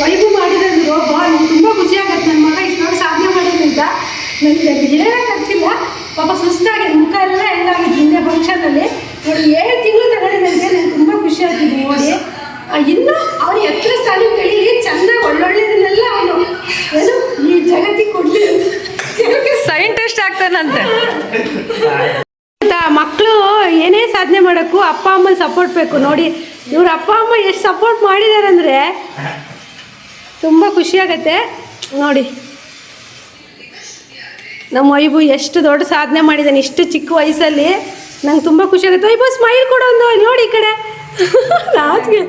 ವೈಭವ ಮಾಡಿರೋದು ಬಾ ನಂಗೆ ತುಂಬ ಖುಷಿ ಆಗತ್ತೆ ನನ್ನ ಮಗ ಇಷ್ಟೊಂದು ಸಾಧನೆ ಮಾಡಿದ್ರಿಂದ ನನಗೆ ಹೇಳೋಕ್ಕಾಗ್ತಿಲ್ಲ ಪಾಪ ಸುಸ್ತಾಗಿ ಮುಖ ಎಲ್ಲ ಹೆಂಗಾಗಿತ್ತು ಹಿಂದೆ ಫಂಕ್ಷನಲ್ಲಿ ನೋಡಿ ಏಳು ತಿಂಗಳು ತಗೊಂಡಿದ್ದಂತೆ ನಂಗೆ ತುಂಬ ಖುಷಿ ಆಗ್ತಿದೆ ನೋಡಿ ಇನ್ನು ಅವನು ಎತ್ತರ ಸ್ಥಾನ ಬೆಳೀಲಿ ಚಂದ ಒಳ್ಳೊಳ್ಳೆದನ್ನೆಲ್ಲ ಅವನು ಏನು ಈ ಜಗತ್ತಿಗೆ ಕೊಡಲಿ ಸೈಂಟಿಸ್ಟ್ ಆಗ್ತಾನಂತೆ. ಮಕ್ಕಳು ಏನೇ ಸಾಧನೆ ಮಾಡೋಕ್ಕೂ ಅಪ್ಪ ಅಮ್ಮನ ಸಪೋರ್ಟ್ ಬೇಕು. ನೋಡಿ ಇವ್ರ ಅಪ್ಪ ಅಮ್ಮ ಎಷ್ಟು ಸಪೋರ್ಟ್ ಮಾಡಿದ್ದಾರೆ ಅಂದರೆ ತುಂಬ ಖುಷಿಯಾಗತ್ತೆ ನೋಡಿ. ನಮ್ಮ ವೈಭು ಎಷ್ಟು ದೊಡ್ಡ ಸಾಧನೆ ಮಾಡಿದ್ದಾನೆ ಇಷ್ಟು ಚಿಕ್ಕ ವಯಸ್ಸಲ್ಲಿ. ನಂಗೆ ತುಂಬ ಖುಷಿ ಆಗುತ್ತೆ. ವೈಭು ಸ್ಮೈಲ್ ಕೊಡು ಒಂದು. ನೋಡಿ ಈ ಕಡೆ. ಲಾಸ್ಟ್ಗೆ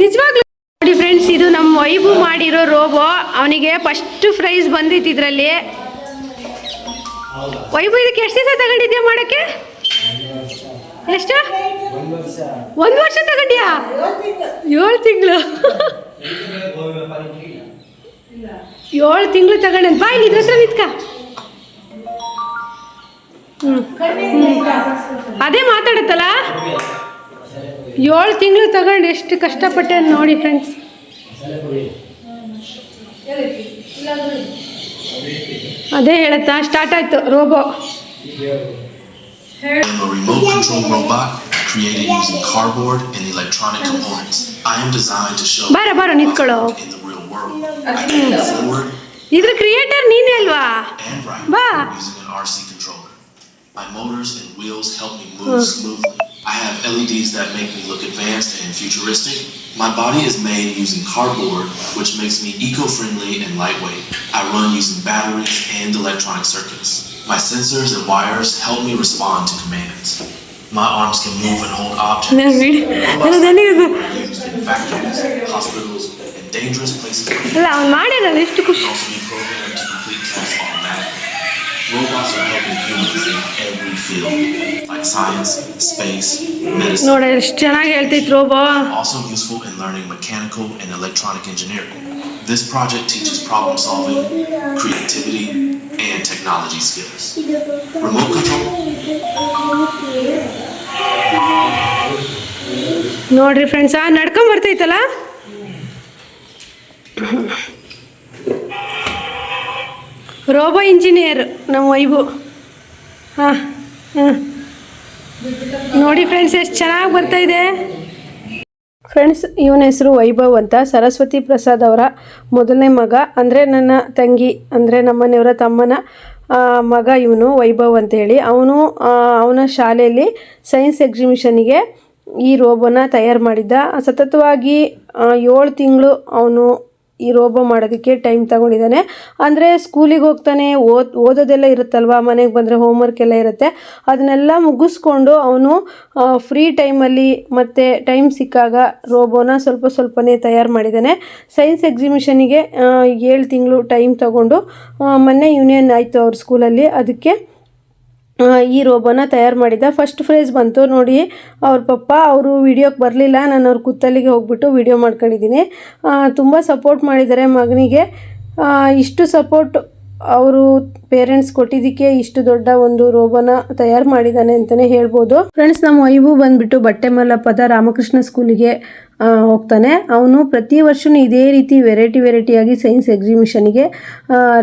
ನಿಜವಾಗ್ಲೂ. ನೋಡಿ ಫ್ರೆಂಡ್ಸ್ ಇದು ನಮ್ಮ ವೈಭು ಮಾಡಿರೋ ರೋಬೋ. ಅವನಿಗೆ ಫಸ್ಟ್ ಪ್ರೈಸ್ ಬಂದಿತ್ತು ಇದರಲ್ಲಿ. ವೈಭು ಇದಕ್ಕೆ ಎಷ್ಟು ದಿವಸ ತಗೊಂಡಿದ್ಯಾ ಮಾಡೋಕ್ಕೆ? ಎಷ್ಟು? ಒಂದು ವರ್ಷ ತಗೊಂಡ್ಯಾ? ಏಳು ತಿಂಗಳು. ಏಳು ತಿಂಗಳು ತಗೊಂಡ. ಬಾ ಇಲ್ಲಿ ಇದ್ರ ಹತ್ರ ನಿತ್ಕ. ಅದೇ ಮಾತಾಡುತ್ತಲ್ಲ? ಏಳು ತಿಂಗಳು ತಗೊಂಡು ಎಷ್ಟು ಕಷ್ಟಪಟ್ಟೆ ನೋಡಿ ಫ್ರೆಂಡ್ಸ್ ಅದೇ ಹೇಳುತ್ತಾ ಸ್ಟಾರ್ಟ್ ಆಯ್ತು robo a remote control robot created using cardboard and electronic components. I am designed to show ಬಾರ ಬಾರ ನಿಂತ್ಕೊಳ್ಳೋ in the real world. I can move forward ಇದ್ರ ಕ್ರಿಯೇಟರ್ ನೀನೇ ಅಲ್ವಾ and right Ba. using an RC controller. My motors and wheels help me move smoothly. I have LEDs that make me look advanced and futuristic. My body is made using cardboard, which makes me eco-friendly and lightweight. I run using batteries and electronic circuits. My sensors and wires help me respond to commands. My arms can move and hold objects. used in factories, hospitals, and dangerous places. Also be programmed to complete tasks. Robots are helping humans in every field. Science, space, medicine. ನೋಡ ಎಷ್ಟು ಚೆನ್ನಾಗಿ ಹೇಳ್ತಿದ್ರು ಬಾ Also useful in learning mechanical and electronic engineering. This project teaches problem solving, creativity, and technology skills. Remote control ನೋಡ್ರಿ friends ಆ ನಡ್ಕೊಂಡ್ ಬರ್ತೈತಲ್ಲ robo engineer ನಮ್ಮ ವೈಭು ಹಾಂ ಹಾಂ ನೋಡಿ ಫ್ರೆಂಡ್ಸ್ ಎಷ್ಟು ಚೆನ್ನಾಗಿ ಬರ್ತಾ ಇದೆ. ಫ್ರೆಂಡ್ಸ್ ಇವನ ಹೆಸರು ವೈಭವ್ ಅಂತ. ಸರಸ್ವತಿ ಪ್ರಸಾದ್ ಅವರ ಮೊದಲನೇ ಮಗ. ಅಂದರೆ ನನ್ನ ತಂಗಿ, ಅಂದರೆ ನಮ್ಮನೆಯವರ ತಮ್ಮನ ಮಗ ಇವನು, ವೈಭವ್ ಅಂತೇಳಿ ಅವನು ಅವನ ಶಾಲೆಯಲ್ಲಿ ಸೈನ್ಸ್ ಎಕ್ಸಿಬಿಷನ್ನಿಗೆ ಈ ರೋಬೋನ ತಯಾರು ಮಾಡಿದ್ದ. ಸತತವಾಗಿ ಏಳು ತಿಂಗಳು ಅವನು ಈ ರೋಬೋ ಮಾಡೋದಕ್ಕೆ ಟೈಮ್ ತಗೊಂಡಿದ್ದಾನೆ. ಅಂದರೆ ಸ್ಕೂಲಿಗೆ ಹೋಗ್ತಾನೆ, ಓದ್, ಓದೋದೆಲ್ಲ ಇರುತ್ತಲ್ವ, ಮನೆಗೆ ಬಂದರೆ ಹೋಮ್ವರ್ಕ್ ಎಲ್ಲ ಇರುತ್ತೆ. ಅದನ್ನೆಲ್ಲ ಮುಗಿಸ್ಕೊಂಡು ಅವನು ಫ್ರೀ ಟೈಮಲ್ಲಿ ಮತ್ತು ಟೈಮ್ ಸಿಕ್ಕಾಗ ರೋಬೋನ ಸ್ವಲ್ಪ ಸ್ವಲ್ಪನೇ ತಯಾರು ಮಾಡಿದ್ದಾನೆ. ಸೈನ್ಸ್ ಎಕ್ಸಿಬಿಷನಿಗೆ ಏಳು ತಿಂಗಳು ಟೈಮ್ ತಗೊಂಡು ಮೊನ್ನೆ ಯೂನಿಯನ್ ಆಯಿತು ಅವ್ರ ಸ್ಕೂಲಲ್ಲಿ ಅದಕ್ಕೆ ಈ ರೋಬೋನ ತಯಾರು ಮಾಡಿದ್ದ. ಫಸ್ಟ್ ಫ್ರೇಜ್ ಬಂತು ನೋಡಿ. ಅವ್ರ ಪಪ್ಪ, ಅವರು ವಿಡಿಯೋಕ್ಕೆ ಬರಲಿಲ್ಲ. ನಾನು ಅವ್ರ ಕುತ್ತಲ್ಲಿಗೆ ಹೋಗ್ಬಿಟ್ಟು ವಿಡಿಯೋ ಮಾಡ್ಕೊಂಡಿದ್ದೀನಿ ತುಂಬ ಸಪೋರ್ಟ್ ಮಾಡಿದ್ದಾರೆ ಮಗನಿಗೆ. ಇಷ್ಟು ಸಪೋರ್ಟ್ ಅವರು ಪೇರೆಂಟ್ಸ್ ಕೊಟ್ಟಿದ್ದಕ್ಕೆ ಇಷ್ಟು ದೊಡ್ಡ ಒಂದು ರೋಬೋನ ತಯಾರು ಮಾಡಿದ್ದಾನೆ ಅಂತಲೇ ಹೇಳ್ಬೋದು. ಫ್ರೆಂಡ್ಸ್ ನಮ್ಮ ವೈಭು ಬಂದ್ಬಿಟ್ಟು ಬಟ್ಟೆ ಮಲ್ಲಪ್ಪದ ರಾಮಕೃಷ್ಣ ಸ್ಕೂಲಿಗೆ ಹೋಗ್ತಾನೆ. ಅವನು ಪ್ರತಿ ವರ್ಷವೂ ಇದೇ ರೀತಿ ವೆರೈಟಿ ವೆರೈಟಿಯಾಗಿ ಸೈನ್ಸ್ ಎಕ್ಸಿಬಿಷನ್ಗೆ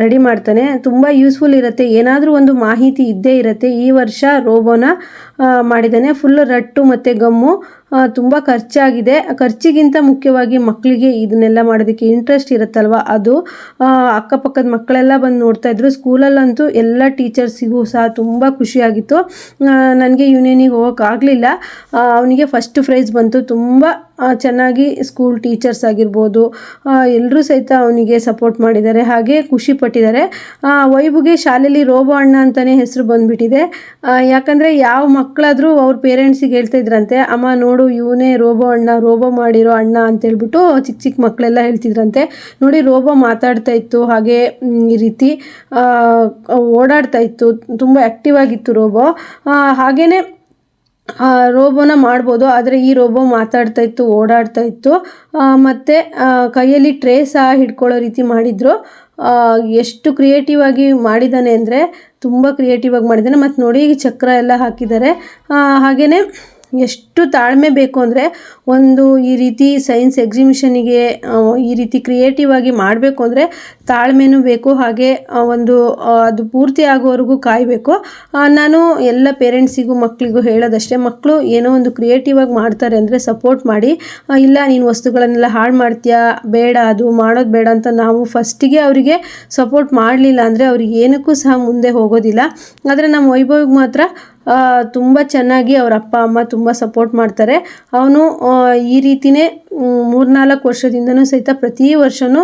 ರೆಡಿ ಮಾಡ್ತಾನೆ. ತುಂಬ ಯೂಸ್ಫುಲ್ ಇರುತ್ತೆ. ಏನಾದರೂ ಒಂದು ಮಾಹಿತಿ ಇದ್ದೇ ಇರುತ್ತೆ. ಈ ವರ್ಷ ರೋಬೋನ ಮಾಡಿದ್ದಾನೆ ಫುಲ್ ರಟ್ಟು ಮತ್ತು ಗಮ್ಮು ತುಂಬ ಖರ್ಚಾಗಿದೆ. ಖರ್ಚಿಗಿಂತ ಮುಖ್ಯವಾಗಿ ಮಕ್ಕಳಿಗೆ ಇದನ್ನೆಲ್ಲ ಮಾಡೋದಕ್ಕೆ ಇಂಟ್ರೆಸ್ಟ್ ಇರುತ್ತಲ್ವ? ಅದು ಅಕ್ಕಪಕ್ಕದ ಮಕ್ಕಳೆಲ್ಲ ಬಂದು ನೋಡ್ತಾಯಿದ್ರು ಸ್ಕೂಲಲ್ಲಂತೂ ಎಲ್ಲ ಟೀಚರ್ಸಿಗೂ ಸಹ ತುಂಬ ಖುಷಿಯಾಗಿತ್ತು. ನನಗೆ ಯೂನಿಯನಿಗೆ ಹೋಗೋಕ್ಕಾಗಲಿಲ್ಲ ಅವನಿಗೆ ಫಸ್ಟ್ ಪ್ರೈಸ್ ಬಂತು. ತುಂಬ ಚೆನ್ನಾಗಿ ಸ್ಕೂಲ್ ಟೀಚರ್ಸ್ ಆಗಿರ್ಬೋದು ಎಲ್ಲರೂ ಸಹಿತ ಅವನಿಗೆ ಸಪೋರ್ಟ್ ಮಾಡಿದ್ದಾರೆ, ಹಾಗೆ ಖುಷಿ ಪಟ್ಟಿದ್ದಾರೆ. ವೈಭುಗೆ ಶಾಲೆಯಲ್ಲಿ ರೋಬೋ ಅಣ್ಣ ಅಂತಲೇ ಹೆಸರು ಬಂದುಬಿಟ್ಟಿದೆ. ಯಾಕಂದರೆ ಯಾವ ಮಕ್ಕಳಾದರೂ ಅವ್ರ ಪೇರೆಂಟ್ಸಿಗೆ ಹೇಳ್ತಾ ಇದ್ರಂತೆ, ಅಮ್ಮ ನೋಡು, ಇವನೇ ರೋಬೋ ಅಣ್ಣ, ರೋಬೋ ಮಾಡಿರೋ ಅಣ್ಣ ಅಂತೇಳ್ಬಿಟ್ಟು ಚಿಕ್ಕ ಚಿಕ್ಕ ಮಕ್ಕಳೆಲ್ಲ ಹೇಳ್ತಿದ್ರಂತೆ. ನೋಡಿ, ರೋಬೋ ಮಾತಾಡ್ತಾ ಇತ್ತು, ಹಾಗೆ ಈ ರೀತಿ ಓಡಾಡ್ತಾ ಇತ್ತು, ತುಂಬ ಆ್ಯಕ್ಟಿವ್ ಆಗಿತ್ತು ರೋಬೋ. ಹಾಗೆಯೇ ಆ, ರೋಬೋನ ಮಾಡ್ಬೋದು ಆದರೆ ಈ ರೋಬೋ ಮಾತಾಡ್ತಾ ಇತ್ತು ಓಡಾಡ್ತಾ ಇತ್ತು. ಮತ್ತು ಕೈಯಲ್ಲಿ ಟ್ರೇ ಸಹ ಹಿಡ್ಕೊಳ್ಳೋ ರೀತಿ ಮಾಡಿದರು. ಎಷ್ಟು ಕ್ರಿಯೇಟಿವ್ ಆಗಿ ಮಾಡಿದ್ದಾನೆ ಅಂದರೆ ತುಂಬ ಕ್ರಿಯೇಟಿವ್ ಆಗಿ ಮಾಡಿದ್ದಾನೆ. ಮತ್ತು ನೋಡಿ ಈಗ ಚಕ್ರ ಎಲ್ಲ ಹಾಕಿದ್ದಾರೆ. ಹಾಗೆಯೇ ಎಷ್ಟು ತಾಳ್ಮೆ ಬೇಕು ಅಂದರೆ ಒಂದು ಈ ರೀತಿ ಸೈನ್ಸ್ ಎಕ್ಸಿಬಿಷನಿಗೆ ಈ ರೀತಿ ಕ್ರಿಯೇಟಿವ್ ಆಗಿ ಮಾಡಬೇಕು ಅಂದರೆ ತಾಳ್ಮೆನೂ ಬೇಕು, ಹಾಗೆ ಒಂದು ಅದು ಪೂರ್ತಿ ಆಗೋವರೆಗೂ ಕಾಯಬೇಕು. ನಾನು ಎಲ್ಲ ಪೇರೆಂಟ್ಸಿಗೂ ಮಕ್ಕಳಿಗೂ ಹೇಳೋದಷ್ಟೇ ಮಕ್ಕಳು ಏನೋ ಒಂದು ಕ್ರಿಯೇಟಿವ್ ಆಗಿ ಮಾಡ್ತಾರೆ ಅಂದರೆ ಸಪೋರ್ಟ್ ಮಾಡಿ ಇಲ್ಲ, ನೀನು ವಸ್ತುಗಳನ್ನೆಲ್ಲ ಹಾಳು ಮಾಡ್ತೀಯಾ, ಬೇಡ, ಅದು ಮಾಡೋದು ಬೇಡ ಅಂತ ನಾವು ಫಸ್ಟಿಗೆ ಅವರಿಗೆ ಸಪೋರ್ಟ್ ಮಾಡಲಿಲ್ಲ ಅಂದರೆ ಅವ್ರಿಗೆ ಏನಕ್ಕೂ ಸಹ ಮುಂದೆ ಹೋಗೋದಿಲ್ಲ. ಆದರೆ ನಮ್ಮ ವೈಭವಿಗೆ ಮಾತ್ರ ತುಂಬ ಚೆನ್ನಾಗಿ ಅವರ ಅಪ್ಪ, ಅಮ್ಮ ತುಂಬ ಸಪೋರ್ಟ್ ಮಾಡ್ತಾರೆ. ಅವನು ಈ ರೀತಿನೇ ಮೂರ್ನಾಲ್ಕು ವರ್ಷದಿಂದನೂ ಸಹಿತ ಪ್ರತಿ ವರ್ಷವೂ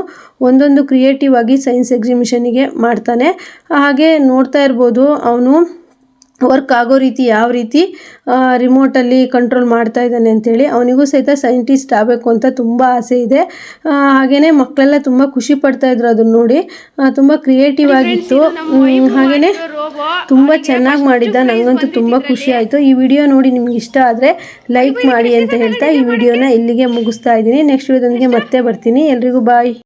ಒಂದೊಂದು ಕ್ರಿಯೇಟಿವ್ ಆಗಿ ಸೈನ್ಸ್ ಎಕ್ಸಿಬಿಷನಿಗೆ ಮಾಡ್ತಾನೆ. ಹಾಗೆ ನೋಡ್ತಾ ಇರ್ಬೋದು ಅವನು ವರ್ಕ್ ಆಗೋ ರೀತಿ ಯಾವ ರೀತಿ ರಿಮೋಟಲ್ಲಿ ಕಂಟ್ರೋಲ್ ಮಾಡ್ತಾ ಇದ್ದಾನೆ ಅಂಥೇಳಿ ಅವನಿಗೂ ಸಹಿತ ಸೈಂಟಿಸ್ಟ್ ಆಗಬೇಕು ಅಂತ ತುಂಬ ಆಸೆ ಇದೆ. ಹಾಗೆಯೇ ಮಕ್ಕಳೆಲ್ಲ ತುಂಬ ಖುಷಿ ಪಡ್ತಾ ಇದ್ರು ಅದನ್ನ ನೋಡಿ. ತುಂಬ ಕ್ರಿಯೇಟಿವ್ ಆಗಿತ್ತು. ಹಾಗೆಯೇ ತುಂಬ ಚೆನ್ನಾಗಿ ಮಾಡಿದ್ದ. ನನಗಂತೂ ತುಂಬ ಖುಷಿ ಆಯಿತು. ಈ ವಿಡಿಯೋ ನೋಡಿ ನಿಮ್ಗೆ ಇಷ್ಟ ಆದರೆ ಲೈಕ್ ಮಾಡಿ ಅಂತ ಹೇಳ್ತಾ ಈ ವಿಡಿಯೋನ ಇಲ್ಲಿಗೆ ಮುಗಿಸ್ತಾ ಇದ್ದೀನಿ. ನೆಕ್ಸ್ಟ್ ವಿಡಿಯೋದೊಂದಿಗೆ ಮತ್ತೆ ಬರ್ತೀನಿ. ಎಲ್ರಿಗೂ ಬಾಯ್.